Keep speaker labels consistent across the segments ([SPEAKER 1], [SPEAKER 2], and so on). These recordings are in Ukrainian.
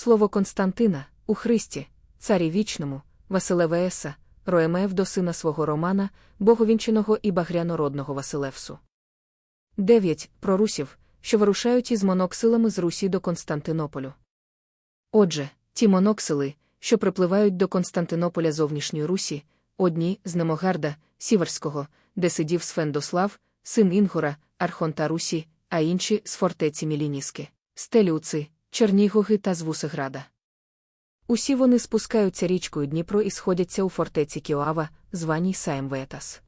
[SPEAKER 1] Слово Константина, у Христі, царі вічному, Василеве Еса, Роемеев до сина свого Романа, боговінченого і багрянородного Василевсу. 9. Про русів, що вирушають із моноксилами з Русі до Константинополю. Отже, ті моноксили, що припливають до Константинополя зовнішньої Русі, одні з Немогарда, Сіверського, де сидів Сфендослав, син Інгора, Архонта Русі, а інші з фортеці Мілініски, Стелюци, Чернігоги та з Вусеграда. Усі вони спускаються річкою Дніпро і сходяться у фортеці Кіоава, званій Саємветас.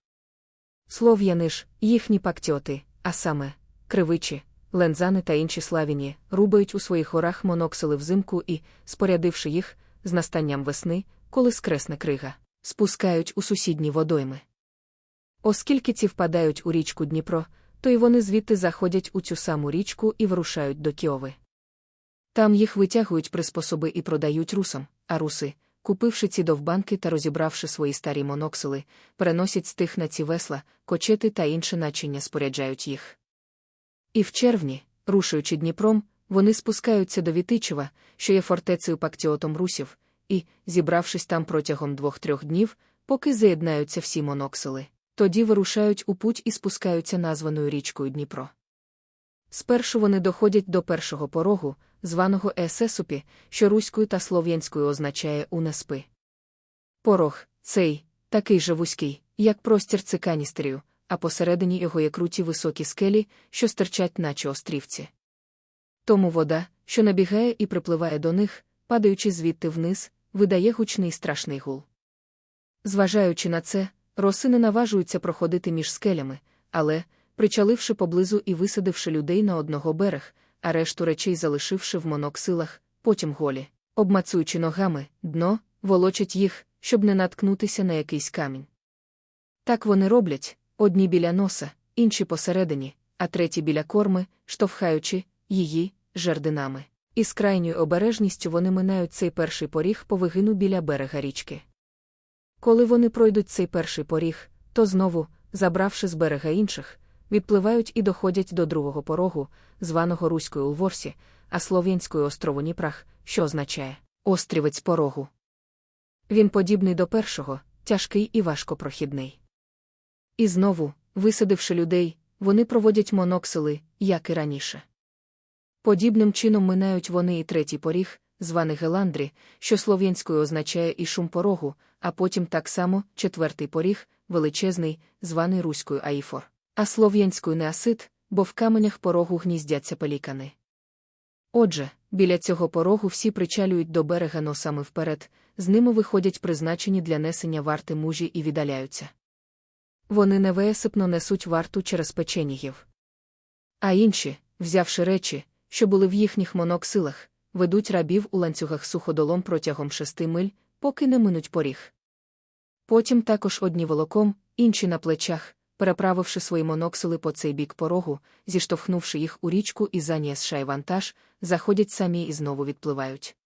[SPEAKER 1] Ж, їхні пактіоти, а саме, кривичі, лензани та інші славіні, рубають у своїх горах моноксили взимку і, спорядивши їх, з настанням весни, коли скресне крига, спускають у сусідні водойми. Оскільки ці впадають у річку Дніпро, то й вони звідти заходять у цю саму річку і вирушають до Кіови. Там їх витягують приспособи і продають русам, а руси, купивши ці довбанки та розібравши свої старі моноксили, переносять з тих на ці весла, кочети та інше начиння споряджають їх. І в червні, рушуючи Дніпром, вони спускаються до Вітичева, що є фортецею пактіотом русів, і, зібравшись там протягом двох-трьох днів, поки заєднаються всі моноксили, тоді вирушають у путь і спускаються названою річкою Дніпро. Спершу вони доходять до першого порогу, званого Есесупі, що руською та слов'янською означає унеспи. Порог цей, такий же вузький, як простір циканістерію, а посередині його є круті високі скелі, що стирчать, наче острівці. Тому вода, що набігає і припливає до них, падаючи звідти вниз, видає гучний страшний гул. Зважаючи на це, роси не наважуються проходити між скелями, але, причаливши поблизу і висадивши людей на одного берег, а решту речей залишивши в моноксилах, потім голі, обмацуючи ногами, дно, волочать їх, щоб не наткнутися на якийсь камінь. Так вони роблять одні біля носа, інші посередині, а треті біля корми, штовхаючи її жердинами. І з крайньою обережністю вони минають цей перший поріг по вигину біля берега річки. Коли вони пройдуть цей перший поріг, то знову, забравши з берега інших, відпливають і доходять до другого порогу, званого Руською Улворсі, а слов'янською острову Ніпрах, що означає острівець порогу. Він подібний до першого, тяжкий і важкопрохідний. І знову, висадивши людей, вони проводять моноксили, як і раніше. Подібним чином минають вони і третій поріг, званий Геландрі, що слов'янською означає і шум порогу, а потім так само четвертий поріг, величезний, званий руською Аїфор, а слов'янською неасит, бо в каменях порогу гніздяться пелікани. Отже, біля цього порогу всі причалюють до берега носами вперед, з ними виходять призначені для несення варти мужі і віддаляються. Вони невеесипно несуть варту через печенігів. А інші, взявши речі, що були в їхніх моноксилах, ведуть рабів у ланцюгах суходолом протягом шести миль, поки не минуть поріг. Потім також одні волоком, інші на плечах, переправивши свої моноксили по цей бік порогу, зіштовхнувши їх у річку і занісшай вантаж, заходять самі і знову відпливають.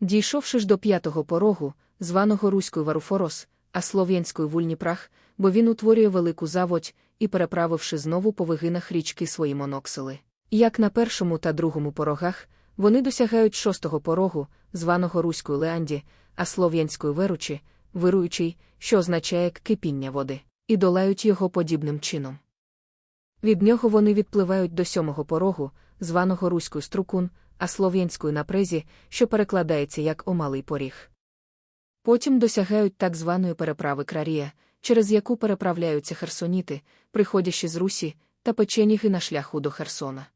[SPEAKER 1] Дійшовши ж до п'ятого порогу, званого руською Варуфорос, а слов'янською вульніпрах, бо він утворює велику заводь і, переправивши знову по вигинах річки свої моноксили. Як на першому та другому порогах, вони досягають шостого порогу, званого руською Леанді, а слов'янською веручі, вируючий, що означає кипіння води, і долають його подібним чином. Від нього вони відпливають до сьомого порогу, званого руською струкун, а слов'янською напрезі, що перекладається як омалий поріг. Потім досягають так званої переправи крарія, через яку переправляються херсоніти, приходячи з Русі, та печеніги на шляху до Херсона.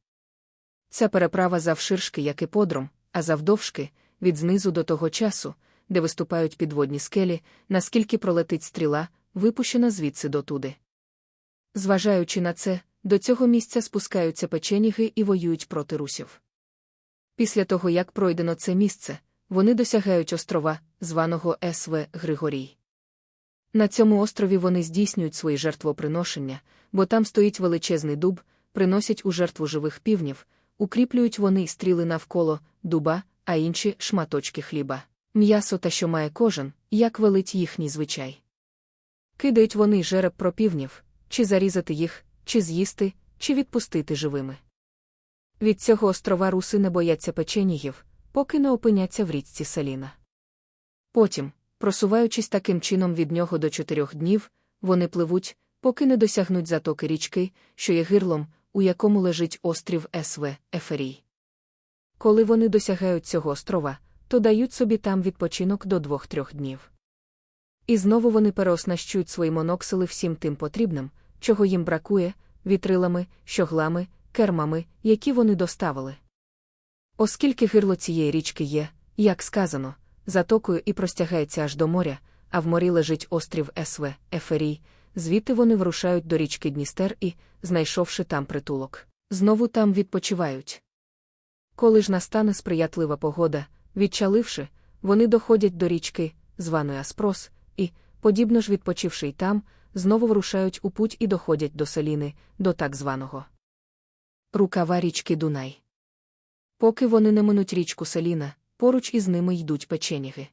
[SPEAKER 1] Ця переправа завширшки, як і подром, а завдовжки, від знизу до того часу, де виступають підводні скелі, наскільки пролетить стріла, випущена звідси дотуди. Зважаючи на це, до цього місця спускаються печеніги і воюють проти русів. Після того, як пройдено це місце, вони досягають острова, званого СВ Григорій. На цьому острові вони здійснюють свої жертвоприношення, бо там стоїть величезний дуб, приносять у жертву живих півнів, укріплюють вони стріли навколо дуба, а інші шматочки хліба, м'ясо та що має кожен, як велить їхній звичай. Кидають вони жереб про півнів, чи зарізати їх, чи з'їсти, чи відпустити живими. Від цього острова руси не бояться печенігів, поки не опиняться в річці Саліна. Потім, просуваючись таким чином від нього до чотирьох днів, вони пливуть, поки не досягнуть затоки річки, що є гирлом, у якому лежить острів СВ Еферій. Коли вони досягають цього острова, то дають собі там відпочинок до двох-трьох днів. І знову вони переоснащують свої моноксили всім тим потрібним, чого їм бракує, вітрилами, щоглами, кермами, які вони доставили. Оскільки гирло цієї річки є, як сказано, затокою і простягається аж до моря, а в морі лежить острів СВ, Еферій, звідти вони вирушають до річки Дністер і, знайшовши там притулок, знову там відпочивають. Коли ж настане сприятлива погода, відчаливши, вони доходять до річки, званої Аспрос, подібно ж відпочивши й там, знову вирушають у путь і доходять до Селіни, до так званого рукава річки Дунай. Поки вони не минуть річку Селіна, поруч із ними йдуть печеніги.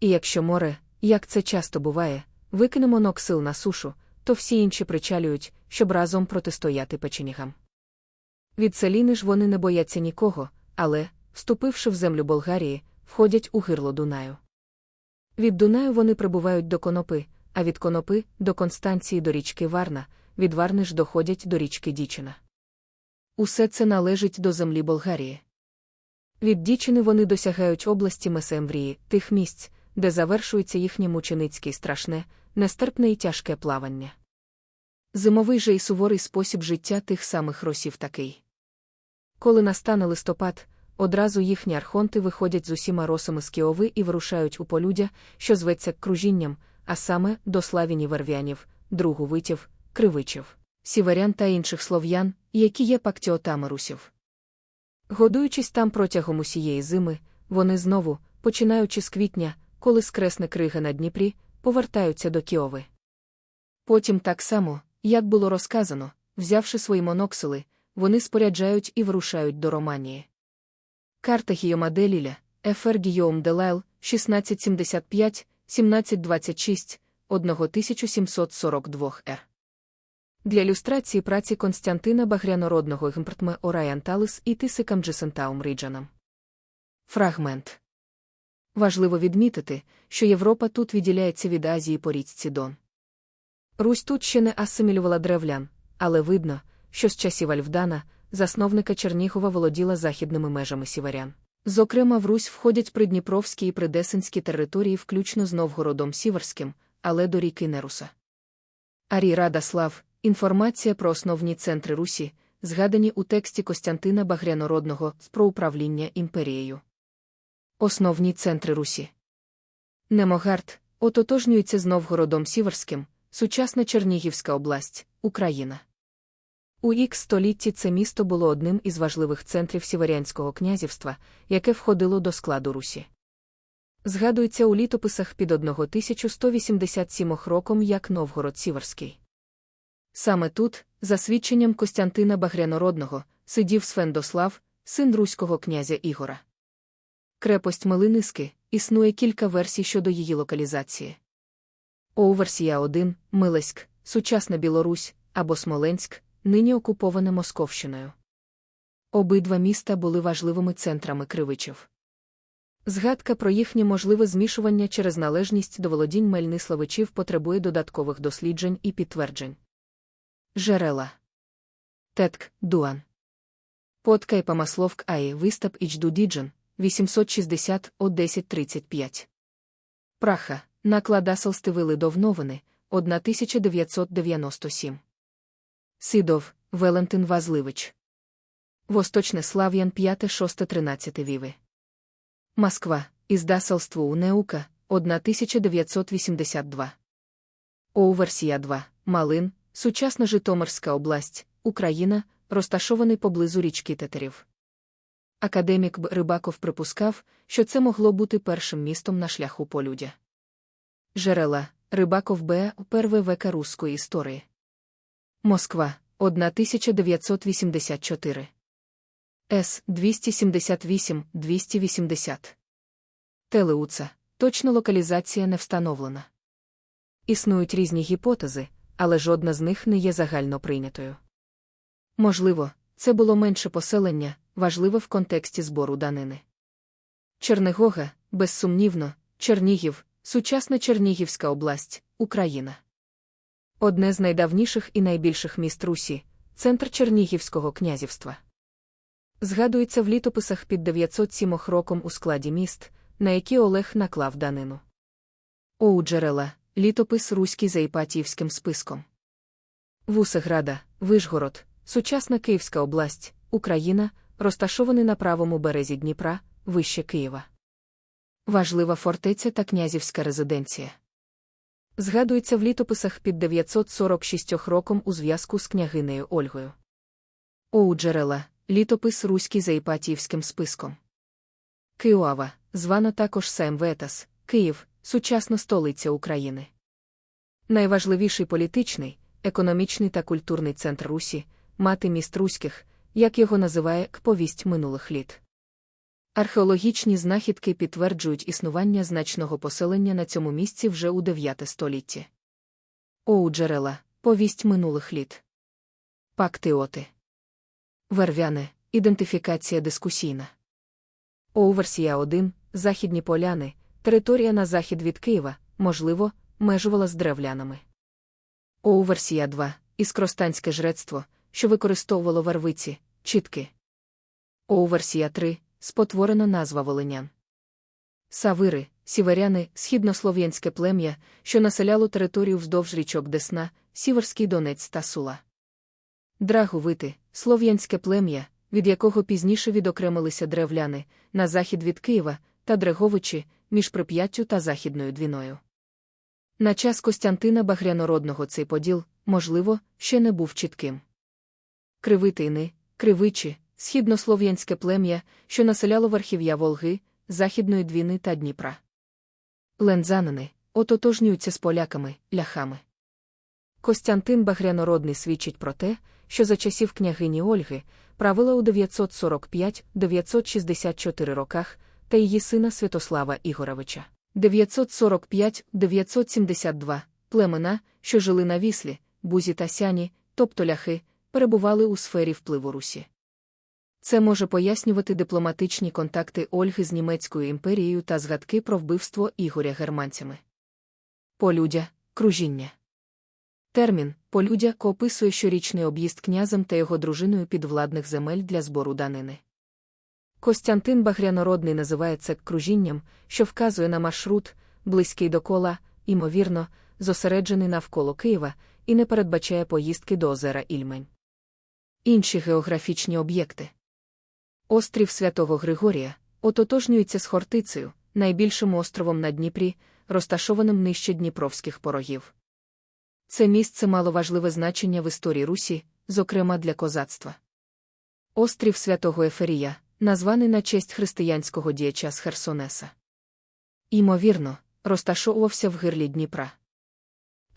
[SPEAKER 1] І якщо море, як це часто буває, викине моноксил на сушу, то всі інші причалюють, щоб разом протистояти печенігам. Від Селіни ж вони не бояться нікого, але, вступивши в землю Болгарії, входять у гирло Дунаю. Від Дунаю вони прибувають до конопи, а від конопи до Констанції до річки Варна, від Варни ж доходять до річки Дічина. Усе це належить до землі Болгарії. Від Дічини вони досягають області Месемврії, тих місць, де завершується їхнє мученицьке страшне, нестерпне і тяжке плавання. Зимовий же і суворий спосіб життя тих самих росів такий. Коли настане листопад, одразу їхні архонти виходять з усіма росами з Кіови і вирушають у полюдя, що зветься кружінням, а саме до славіні вервянів, другу витів, кривичів, сіверян та інших слов'ян, які є пактіотами русів. Годуючись там протягом усієї зими, вони знову, починаючи з квітня, коли скресне крига на Дніпрі, повертаються до Кіови. Потім так само, як було розказано, взявши свої моноксили, вони споряджають і вирушають до Романії. Карта Гіома Деліля, Ефер Делайл, 1675, 1726, 1742 р. Для ілюстрації праці Константина Багрянородного Гімпртме Орайанталис і Тисикам Джесентаум Ріджанам. Фрагмент. Важливо відмітити, що Європа тут відділяється від Азії по річці Дон. Русь тут ще не асимілювала древлян, але видно, що з часів Альфдана, засновника Чернігова володіла західними межами сіверян. Зокрема, в Русь входять придніпровські і придесинські території, включно з Новгородом Сіверським, але до ріки Неруса. Арій Радослав, інформація про основні центри Русі, згадані у тексті Костянтина Багрянородного про управління імперією. Основні центри Русі. Немогард ототожнюється з Новгородом Сіверським, сучасна Чернігівська область, Україна. У ікс столітті це місто було одним із важливих центрів Сіверянського князівства, яке входило до складу Русі. Згадується у літописах під 1187 роком як Новгород Сіверський. Саме тут, за свідченням Костянтина Багрянородного, сидів Свендослав, син руського князя Ігора. Крепость Милиниски існує кілька версій щодо її локалізації. Оуверсія 1 Милеськ, сучасна Білорусь або Смоленськ, нині окуповане Московщиною. Обидва міста були важливими центрами кривичів. Згадка про їхнє можливе змішування через належність до володінь Мельниславичів потребує додаткових досліджень і підтверджень. Жерела Тетк Дуан. Подкай Памасловк Аї Вистап Ічдудіджен 860 о 1035. Праха. Наклада Солстивили Довновини 1997. Сидов Валентин Вазливич. Восточне Слав'ян 5-6-13 Віви. Москва. Іздасалство у Неука 1982. Оуверсія 2. Малин. Сучасна Житомирська область, Україна, розташований поблизу річки Тетерів. Академік Б. Рибаков припускав, що це могло бути першим містом на шляху полюдя. Жерела Рибаков Б. Перве века руської історії. Москва 1984. С. 278 280. Телеуца. Точна локалізація не встановлена. Існують різні гіпотези, але жодна з них не є загально прийнятою. Можливо, це було менше поселення, важливе в контексті збору данини. Чернегога, безсумнівно, Чернігів, сучасна Чернігівська область, Україна. Одне з найдавніших і найбільших міст Русі, центр Чернігівського князівства. Згадується в літописах під 907 роком у складі міст, на які Олег наклав данину. Оу джерела, літопис Руський за Іпатіївським списком. Вусеграда, Вишгород, сучасна Київська область, Україна, розташований на правому березі Дніпра, вище Києва. Важлива фортеця та князівська резиденція. Згадується в літописах під 946 роком у зв'язку з княгинею Ольгою. Оу джерела, літопис Руський за Іпатіївським списком. Киуава, звана також Саймветас, Київ, сучасна столиця України. Найважливіший політичний, економічний та культурний центр Русі, мати міст Руських, як його називає Кповість минулих літ. Археологічні знахідки підтверджують існування значного поселення на цьому місці вже у 9 столітті. Оу джерела, повість минулих літ. Пактиоти. Вервяне, ідентифікація дискусійна. Оу версія 1, Західні поляни, територія на захід від Києва, можливо, межувала з древлянами. Оу версія 2, Іскростанське жрецтво, що використовувало вервиці, чітки. Оу версія 3, спотворена назва волинян. Савири, сіверяни, східнослов'янське плем'я, що населяло територію вздовж річок Десна, Сіверський Донець та Сула. Драгувити, слов'янське плем'я, від якого пізніше відокремилися древляни, на захід від Києва та Дреговичі, між Прип'яттю та Західною Двіною. На час Костянтина Багрянородного цей поділ, можливо, ще не був чітким. Кривитини, кривичі, східнослов'янське плем'я, що населяло верхів'я Волги, Західної Двіни та Дніпра. Лензанини ототожнюються з поляками, ляхами. Костянтин Багрянородний свідчить про те, що за часів княгині Ольги правила у 945-964 роках та її сина Святослава Ігоровича. 945-972 племена, що жили на віслі, бузі та сяні, тобто ляхи, перебували у сфері впливу Русі. Це може пояснювати дипломатичні контакти Ольги з Німецькою імперією та згадки про вбивство Ігоря германцями. Полюдя кружіння. Термін полюдя описує щорічний об'їзд князем та його дружиною підвладних земель для збору данини. Костянтин Багрянородний називає це кружінням, що вказує на маршрут, близький до кола, ймовірно, зосереджений навколо Києва, і не передбачає поїздки до озера Ільмень. Інші географічні об'єкти. Острів Святого Григорія ототожнюється з Хортицею, найбільшим островом на Дніпрі, розташованим нижче Дніпровських порогів. Це місце мало важливе значення в історії Русі, зокрема для козацтва. Острів Святого Еферія, названий на честь християнського діяча з Херсонеса. Імовірно, розташовувався в гирлі Дніпра.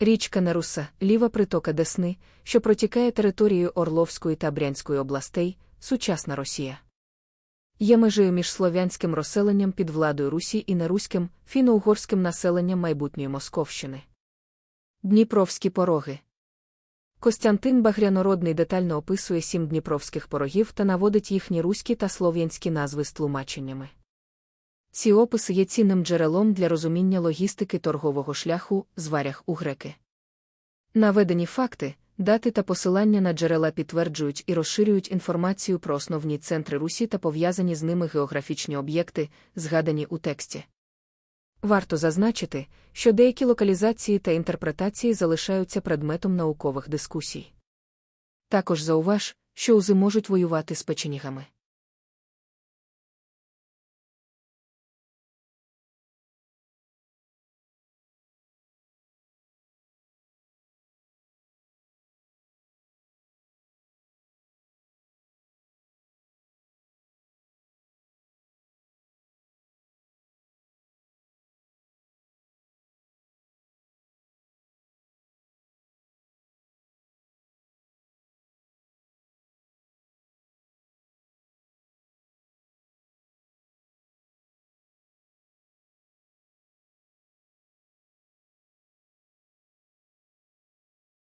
[SPEAKER 1] Річка Неруса, ліва притока Десни, що протікає територією Орловської та Брянської областей, сучасна Росія. Є межею між слов'янським розселенням під владою Русі і неруським, фіно-угорським населенням майбутньої Московщини. Дніпровські пороги. Костянтин Багрянородний детально описує сім дніпровських порогів та наводить їхні руські та слов'янські назви з тлумаченнями. Ці описи є цінним джерелом для розуміння логістики торгового шляху, зварях у греки. Наведені факти, дати та посилання на джерела підтверджують і розширюють інформацію про основні центри Русі та пов'язані з ними географічні об'єкти, згадані у тексті. Варто зазначити, що деякі локалізації та інтерпретації залишаються предметом наукових дискусій. Також зауваж, що узи можуть воювати з печенігами.